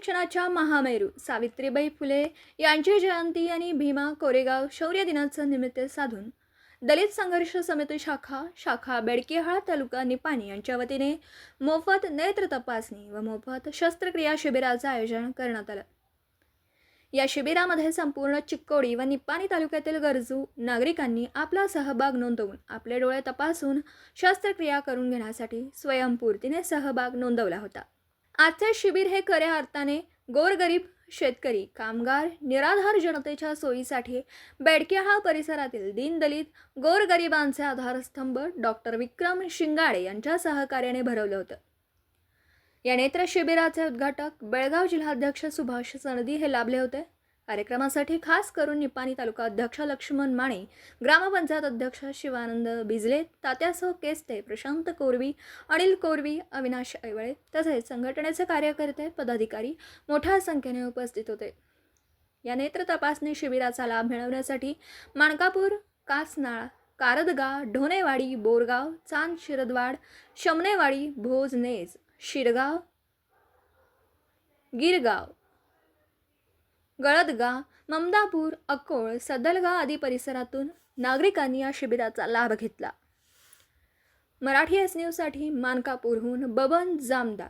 शिक्षणाच्या महामेरू सावित्रीबाई फुले यांची जयंती आणि भीमा कोरेगाव शौर्य दिनाचं निमित्त साधून दलित संघर्ष समिती शाखा शाखा बेडकिहाळ तालुका निपाणी यांच्या वतीने मोफत नेत्र तपासणी व मोफत शस्त्रक्रिया शिबिराचं आयोजन करण्यात आलं. या शिबिरामध्ये संपूर्ण चिक्कोडी व निपाणी तालुक्यातील गरजू नागरिकांनी आपला सहभाग नोंदवून आपले डोळे तपासून शस्त्रक्रिया करून घेण्यासाठी स्वयंपूर्तीने सहभाग नोंदवला होता. आजचे शिबिर हे खऱ्या अर्थाने गोरगरीब शेतकरी कामगार निराधार जनतेच्या सोयीसाठी बेडकेहा परिसरातील दीनदलित गोरगरिबांचे आधारस्तंभ डॉक्टर विक्रम शिंगाडे यांच्या सहकार्याने भरवलं होतं. या नेत्र शिबिराचे उद्घाटक बेळगाव जिल्हाध्यक्ष सुभाष सनदी हे लाभले होते. कार्यक्रमासाठी खास करून निपाणी तालुका अध्यक्ष लक्ष्मण माने ग्रामपंचायत अध्यक्ष शिवानंद बिजले तात्यासह केसते प्रशांत कोरवी अनिल कोरवी अविनाश ऐवळे तसेच संघटनेचे कार्यकर्ते पदाधिकारी मोठ्या संख्येने उपस्थित होते. या नेत्र तपासणी शिबिराचा लाभ मिळवण्यासाठी माणकापूर कासनाळ कारदगा ढोणेवाडी बोरगाव चांद शिरदवाड शमनेवाडी भोजनेज शिरगाव गिरगाव गळदगा ममदापूर अकोळ सदलगा आदी परिसरातून नागरिकांनी या शिबिराचा लाभ घेतला. मराठी एस न्यूजसाठी मानकापूरहून बबन जामदार.